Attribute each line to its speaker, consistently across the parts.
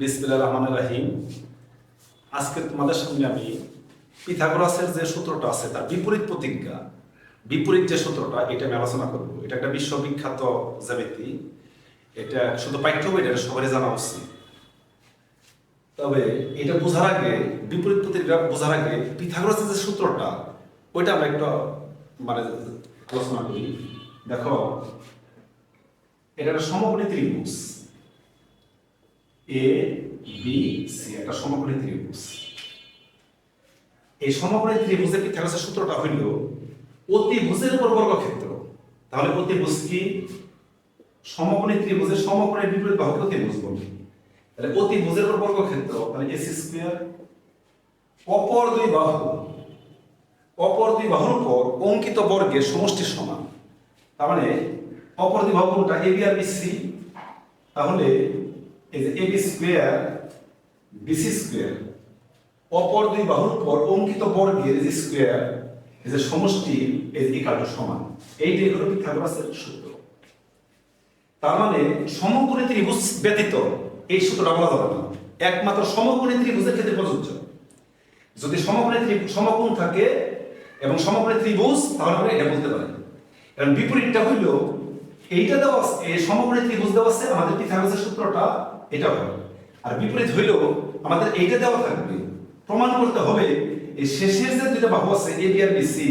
Speaker 1: বিসমিল্লাহ রহমান রাহিম। আজকে তোমাদের সামনে আমি পিথাগোরাসের যে সূত্রটা আছে, তার বিপরীত প্রতিজ্ঞা, বিপরীত যে সূত্রটা, এটা আমি আলোচনা করব। এটা একটা বিশ্ববিখ্যাত জ্যামিতি। এটা শুধু পাঠ্য এটা সবারই জানা উচিত। তবে এটা বোঝার আগে, বিপরীত প্রতিক্রিয়া বোঝার আগে, পিথাগোরাসের যে সূত্রটা, ওইটা আমরা একটু মানে আলোচনা করি। দেখো, এটা একটা সমকোণী ত্রিভুজ। এ বি সি একটা সমকোণী ত্রিভুজ। এই সমকোণী ত্রিভুজের পিথাগোরাসের সূত্রটা হইল অতিভুজের উপর বর্গক্ষেত্র। তাহলে অতিভুজ কি? সমকোণী ত্রিভুজের সমকোণের বিপরীত বাহুকে অতিভুজ বলি। তাহলে অতিভুজের উপর বর্গক্ষেত্র, তাহলে এস স্কোয়ার অপর দুই বাহু, অপর দুই বাহুর উপর অঙ্কিত বর্গের সমষ্টির সমান। তার মানে অপর দুই বাহু কোনটা? এ বি আর বিসি তাহলে এই যে A B square BC square অপর দুই বাহুর পর অঙ্কিত বর্গের যে স্কোয়ার এই যে সমষ্টি এই যে ইকাল সমান। এইটাই হলো পিথাগোরাসের সূত্র। তার মানে সমকোণী ত্রিভুজ ব্যতীত এই সূত্রটা বলা যাবে না। একমাত্র সমকোণী ত্রিভুজের ক্ষেত্রে প্রযোজ্য। যদি সমকোণী ত্রিভুজ, সমকোণ থাকে এবং সমকোণী ত্রিভুজ, তাহলে আমরা এটা বলতে পারি। কারণ বিপরীতটা হইল, এইটা দেওয়া এই সমকোণী ত্রিভুজ দেওয়া আছে আমাদের পিথাগোরাসের সূত্রটা এটা হবে। আর বিপরীত হইল আমাদের এইটা দেওয়া থাকবে। প্রমাণ করতে হবে, এই শেষের যে দুইটা বাহু আছে এ বি আর বি সি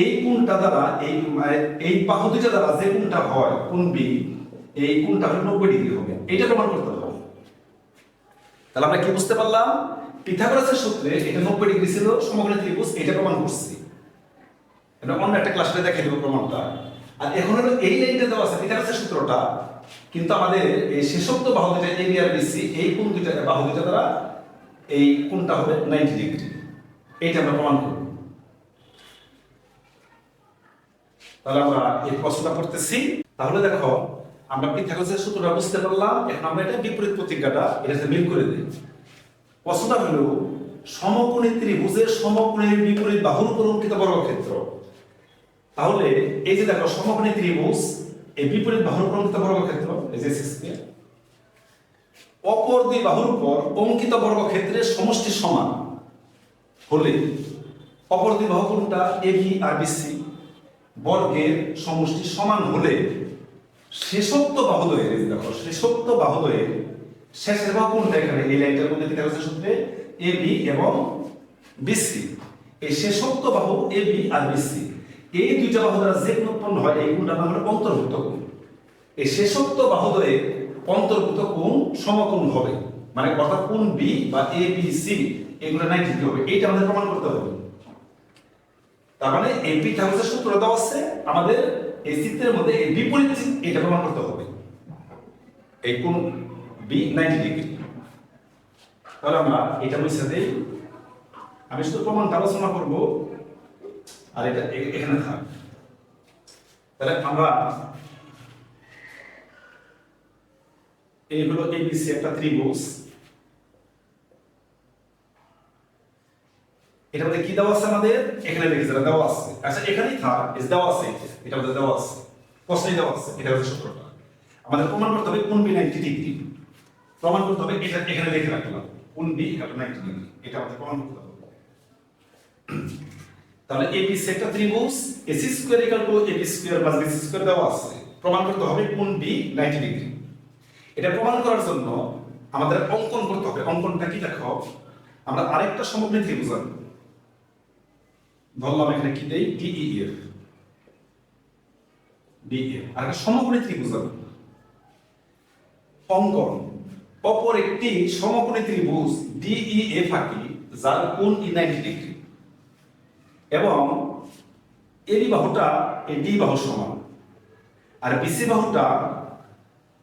Speaker 1: এই কোণটা দ্বারা, এই মানে এই বাহু দুইটা দ্বারা যে কোণটা হয় কোণ বি এই কোণটা হলো নব্বই ডিগ্রি হবে। এইটা প্রমাণ করতে হবে। তাহলে আমরা কি বুঝতে পারলাম? পিথাগোরাসের সূত্রে এটা নব্বই ডিগ্রি ছিল, সমগ্র ত্রিভুজ এটা প্রমাণ করছি। এটা অন্য একটা ক্লাসে দেখাই দেবো প্রমাণটা। আর এখন এই লাইনটা দেওয়া আছে, পিথাগোরাসের সূত্রটা। কিন্তু আমাদের এই শেষোক্ত বাহু এ বি আর বিসি এই কোণ দুইটা বাহু দুইটা দ্বারা এই কোনটা হবে নাইনটি ডিগ্রি এইটা আমরা প্রমাণ করব। তাহলে আমরা এই প্রশ্নটা পড়তেছি তাহলে দেখো, আমরা পিথাগোরাসের সূত্রটা বুঝতে পারলাম। এখন আমরা এটা বিপরীত প্রতিজ্ঞাটা এটা সাথে মিল করে দিই। প্রশ্নটা হলো, সমকোণী ত্রিভুজের সমকোণের বিপরীত বাহুর উপর অঙ্কিত বর্গক্ষেত্র। তাহলে এই যে দেখো, সমকোণী ত্রিভুজ এই বিপরীত বাহুর অঙ্কিত বর্গক্ষেত্র এই যে অপর দুই বাহুর উপর অঙ্কিত বর্গক্ষেত্রের সমষ্টি সমান হলে অপর দুই বাহু কোনটা? এ বি আর বিসি বর্গের সমষ্টি সমান হলে শেষোক্ত বাহুদয়ের দেখো, শেষোক্ত বাহুদয়ের শেষের বাহু কোনটা এখানে? এই লাইনটার মধ্যে পিতা হচ্ছে সূত্রে এ বি এবং বিসি এই শেষোক্ত বাহু এ বি আর বিসি এই দুইটা বাহু দ্বারা যে কোণ উৎপন্ন হয়, এই কোণটার নাম অন্তর্ভুক্ত কোণ। এই শেষোক্ত বাহুদয়ের অন্তর্ভুক্ত কোণ সমকোণ হবে। মানে অর্থাৎ কোণ বি বা এ বি সি এগুলো নাই ঠিক হবে। এইটা আমাদের প্রমাণ করতে হবে। তার মানে এই পিথাগোরাসের সূত্র দেওয়া আছে, আমাদের এই চিত্রের মধ্যে এই বিপরীত এটা প্রমাণ করতে হবে। এই কোণ বি নাইনটি ডিগ্রি তাহলে আমরা এটা বুঝতে আমি শুধু প্রমাণটা আলোচনা করব। আর এটা এখানে থাক। তাহলে আমরা এই হলো এবিসি একটা ত্রিভুজ এটা মধ্যে কি দেওয়া আছে আমাদের? এখানে দেওয়া আছে। আচ্ছা এখানেই থাক। যে দেওয়া আছে এটা দেওয়া আছে। প্রশ্নই দেওয়া আছে। এটা হচ্ছে সূত্রটা আমাদের প্রমাণ করতে হবে কোন বি নাইনটি ডিগ্রি প্রমাণ করতে হবে এটা এখানে লিখে কোন বি এটা নাইনটি ডিগ্রি এটা আমাদের প্রমাণ করতে হবে। তাহলে এবি একটা ত্রিভুজ AC square equal to AB square plus BC square দেওয়া আছে। প্রমাণ করতে হবে কোন বি নাইনটি ডিগ্রি এটা প্রমাণ করার জন্য আমাদের অঙ্কন করতে হবে। অঙ্কনটা কি দেখো আমরা আরেকটা সমগ্রী ত্রিভুজ আনব। ধরলাম এখানে কি দেই? ডিইএফ ডিএফ আর একটা সমকোণী ত্রিভুজ আনব। অঙ্কন। অপর একটি সমকোণী ত্রিভুজ ডিইএফ আঁকি, যার কোণ ই নাইনটি ডিগ্রি এবং এবি বাহুটা এই ডি বাহু সমান। আর বিসি বাহুটা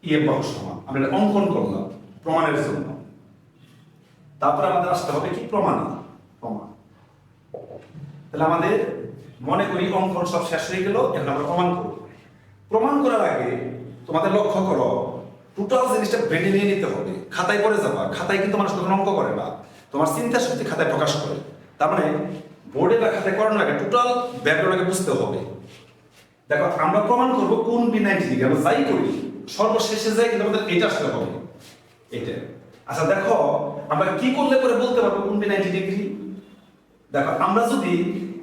Speaker 1: ইএফ বাহু সমান। আমরা এটা অঙ্কন করলাম প্রমাণের জন্য। তারপরে আমাদের আসতে হবে কি প্রমাণ? প্রমাণ। তাহলে আমাদের মনে করি অঙ্কন সব শেষ হয়ে গেল, এখন আমরা প্রমাণ করব। প্রমাণ করার আগে তোমাদের লক্ষ্য করো টোটাল জিনিসটা ব্রেনে নিয়ে নিতে হবে। খাতায় পড়ে যাবা। খাতায় কিন্তু মানুষ তখন অঙ্ক করে না। তোমার চিন্তা শক্তি খাতায় প্রকাশ করে। তার মানে বোর্ডে বা খাতায় করানোর আগে টোটাল ব্যাকগ্রাউন্ডকে বুঝতে হবে। দেখো, আমরা প্রমাণ করব কোন বি নাইনটি ডিগ্রি আমরা যাই করি, সর্বশেষে যাই কিন্তু আমাদের এটা আসতে হবে। এটা। আচ্ছা দেখো, আমরা কি করলে পরে বলতে পারব কোন বি নাইনটি ডিগ্রি দেখো, আমরা যদি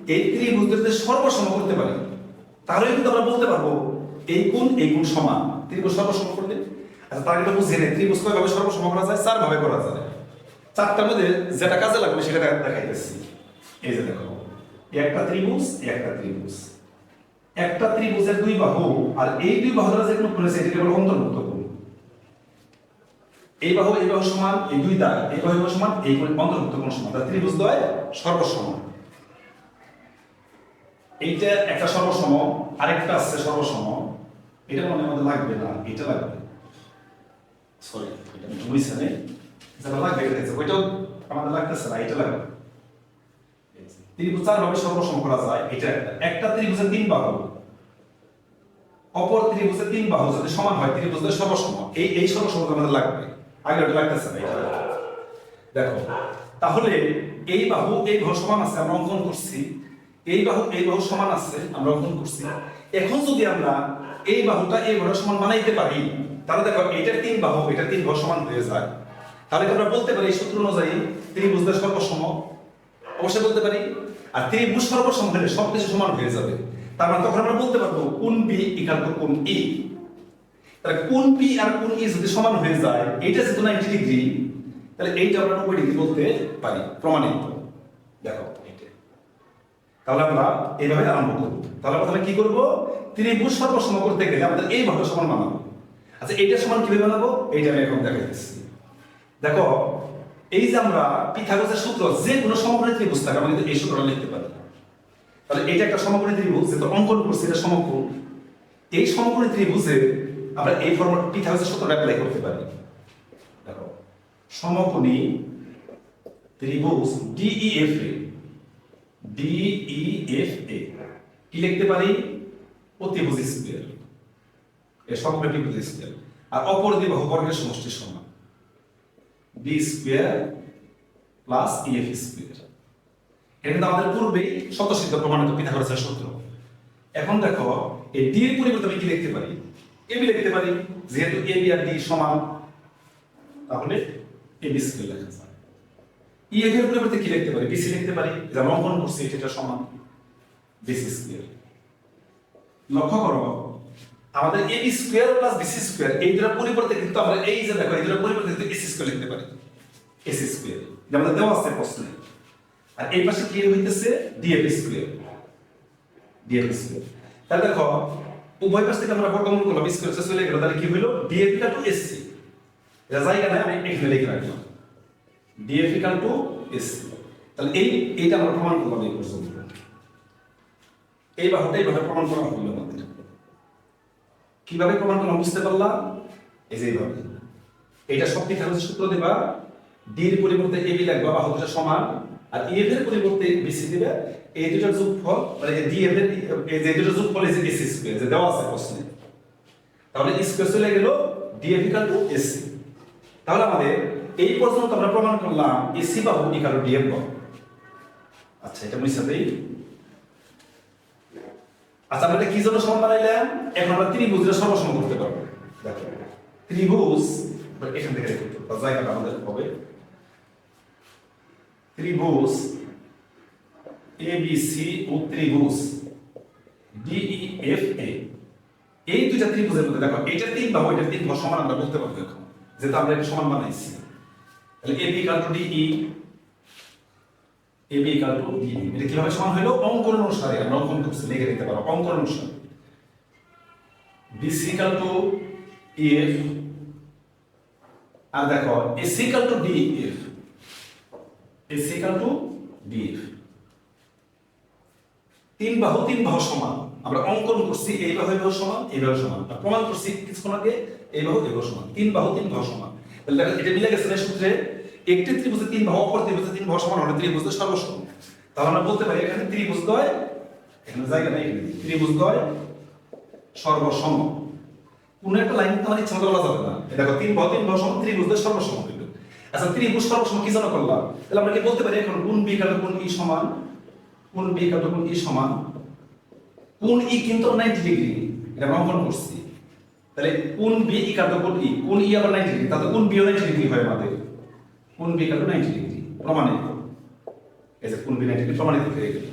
Speaker 1: এই ত্রিভুজের যদি সর্বসম করতে পারি, তাহলে কিন্তু আমরা বলতে পারব এই কোণ এই কোণ সমান। ত্রিভুজ সর্বসম করলে? আচ্ছা তার কিন্তু বুঝিয়ে নেই, ত্রিভুজ কয়ভাবে সর্বসম করা যায়? চার ভাবে করা যায়। চারটার মধ্যে যেটা কাজে লাগবে সেটা দেখা- দেখাইতেছি। এই যে দেখো, একটা ত্রিভুজ একটা ত্রিভুজ। একটা ত্রিভুজের দুই বাহু আর এই দুই বাহু দ্বারা যে কোনো কোণ আছে এটাকে বলে অন্তর্ভুক্ত কোণ এই বাহু এই বাহু সমান, এই দুই দাগ এই বাহু সমান, এই অন্তর্ভুক্ত কোণ সমান। তাহলে ত্রিভুজ দ্বয় সর্বসম এইটা একটা সর্বসম, আরেকটা আছে সর্বসম। এটা মনে আমাদের লাগবে না, এটা লাগবে। সরি এটা একটু বুঝছে লাগবে, এটা ওইটাও আমাদের লাগতেছে না, এটা লাগবে। ত্রিভুজ চার ভাবে সর্বসম করা যায়। এটা একটা একটা ত্রিভুজের তিন বাহু। অপর ত্রিভুজের তিন বাহু যদি সমান হয় ত্রিভুজের সর্বসম। এই এই সর্বসম আমাদের লাগবে। আগে ওটা লাগতেছে না এটা। দেখো, তাহলে এই বাহু এই বাহু সমান আছে, আমরা অঙ্কন করছি। এই বাহু এই বাহু সমান আছে, আমরা অঙ্কন করছি। এখন যদি আমরা এই বাহুটা এই বাহুর সমান বানাইতে পারি, তাহলে দেখো, এটার তিন বাহু এটা তিন বাহু সমান হয়ে যায়। তাহলে আমরা বলতে পারি সূত্র অনুযায়ী ত্রিভুজের সর্বসম? অবশ্যই বলতে পারি। আর ত্রিভুজ হলে সবকিছু সমান হয়ে যাবে। তার মানে তখন আমরা বলতে পারব, কোন বি ইকাল টু কোন ই তাহলে কোন পি আর কোন ই যদি সমান হয়ে যায় এটা যেহেতু নাইনটি ডিগ্রি তাহলে এইটা আমরা নব্বই ডিগ্রি বলতে পারি, প্রমাণিত। দেখো তাহলে আমরা এইভাবে আরম্ভ করব। তাহলে প্রথমে কি করব? ত্রিভুজ সর্বসম করতে গেলে আমাদের এই ভাবে সমান বানাবো। আচ্ছা এইটা সমান কীভাবে বানাবো? এইটা আমি এখন দেখা দেখো এই যে আমরা পিথাগোরাসের সূত্র যে কোনো সমকোণী ত্রিভুজ থাকে আমরা কিন্তু এই সূত্রটা লিখতে পারি। তাহলে এটা একটা সমকোণী ত্রিভুজ যেটা অঙ্কন করছি, এটা সমকোণ। এই সমকোণী ত্রিভুজে আমরা এই ফর্মুলা পিথাগোরাসের সূত্রটা অ্যাপ্লাই করতে পারি। দেখো, সমকোণী ত্রিভুজ ডিইএফ এ ডিইএফ এ কি লিখতে পারি? অতিভুজ স্কয়ার। এর সমকোণী ত্রিভুজ স্কয়ার। আর অপর দুই বাহু বর্গের সমষ্টির সমান। B square plus EF square এটা কিন্তু আমাদের পূর্বেই স্বতঃসিদ্ধ প্রমাণিত পিথাগোরাসের সূত্র। এখন দেখো, এই ডি এর পরিবর্তে আমি কি লিখতে পারি? এ বি লিখতে পারি, যেহেতু এ বি আর ডি সমান, তাহলে এ বি স্কয়ার লেখা যায়। ই এফ এর পরিবর্তে কি লিখতে পারি? বিসি লিখতে পারি, যেমন অঙ্কন করছি এটা সমান বিসি স্কয়ার লক্ষ্য করো আমাদের A square plus BC square এই দুটোর পরিবর্তে কিন্তু আমরা এই যে দেখো, এই দুটোর পরিবর্তে কিন্তু এসি স্কয়ার লিখতে পারি। এসি স্কয়ার যেমন দেওয়া আছে প্রশ্নে। আর এই পাশে কি হইতেছে? ডিএফ স্কয়ার ডিএফ স্কয়ার তাহলে দেখো, উভয় পাশ থেকে আমরা বর্গমূল করলাম স্কয়ার চলে গেল, তাহলে কি হইল? ডিএফ ইকাল টু এসসি এটা জায়গা নাই, আমি এখানে লিখে রাখলাম। ডিএফ ইকাল টু এসসি তাহলে এই, এইটা আমরা প্রমাণ করলাম এই পর্যন্ত। এই বাহুটা এইভাবে প্রমাণ করা হইল আমাদের কীভাবে প্রমাণ করলাম বুঝতে পারলাম? এই যে এইভাবে। এটা সব ঠিক হচ্ছে সূত্র দেবা ডি এর পরিবর্তে এবি লাগবে বাহু দুটো সমান, আর এফ এর পরিবর্তে বিসি দিবে, এই দুটোর যোগফল মানে ডি এফ এর, এই যে দুটোর যোগফল এই যে এসি যে দেওয়া আছে প্রশ্নে। তাহলে স্কয়ার চলে গেল D F equal to AC তাহলে আমাদের এই পর্যন্ত আমরা প্রমাণ করলাম এসি বাহু ইকাল টু ডিএফ আচ্ছা এটা মুছে আচ্ছা আমরা কি জন্য সমান বানাইলাম এখন আমরা ত্রিভুজের সর্বসম করতে পারব। দেখো ত্রিভুজ এখান থেকে জায়গাটা আমাদের হবে। ত্রিভুজ বি ও ত্রিভুজ এ এই দুইটা ত্রিভুজের মধ্যে দেখো, এটা তিন বাহু এটা তিন বাহু সমান আমরা বলতে পারব এখন, যেহেতু আমরা এটা সমান বানাইছি। তাহলে A B equal to DE A B equal to D এটা কীভাবে সমান হলো? অঙ্কন অনুসারে আমরা অঙ্কন করছি লিখে দিতে পারব অঙ্কন অনুসারে। বিসি ইকাল টু ইএফ আর দেখো AC equal to DF AC equal to DF তিন বাহু তিন বাহু সমান। আমরা অঙ্কন করছি, এই বাহু এই বাহু সমান, এই বাহু সমান। আর প্রমাণ করছি কিছুক্ষণ আগে, এই বাহু এই বাহু সমান। তিন বাহু তিন বাহু সমান। তাহলে এটা মিলে গেছে সূত্রে? একটি ত্রিভুজে তিন বাহু অপর ত্রিভুজে তিন বাহু সমান হলে ত্রিভুজ সর্বসম তাহলে আমরা বলতে পারি এখানে ত্রিভুজ দ্বয় এখানে জায়গা নাই ত্রিভুজ দ্বয় সর্বসম কোন একটা লাইন তোমার ইচ্ছা মতো বলা যাবে না। দেখো, তিন বাহু তিন বাহু সমান ত্রিভুজ দ্বয় সর্বসম হইল আচ্ছা ত্রিভুজ সর্বসম কি জন্য করলাম? তাহলে আমরা কি বলতে পারি এখন কোন বি কাটো কোন ই সমান? কোন বি কাটো কোন ই সমান? কোন ই কিন্তু 90 ডিগ্রি এটা আমরা অঙ্কন করছি। তাহলে কোন বি ই কাটো কোন ই কোন ই আবার 90 ডিগ্রি তাহলে কোন বি 90 ডিগ্রি হয় আমাদের? কোন B equal to ninety degree প্রমাণিত। এসে কোন বি নাইনটি ডিগ্রি প্রমাণিত হয়ে গেল।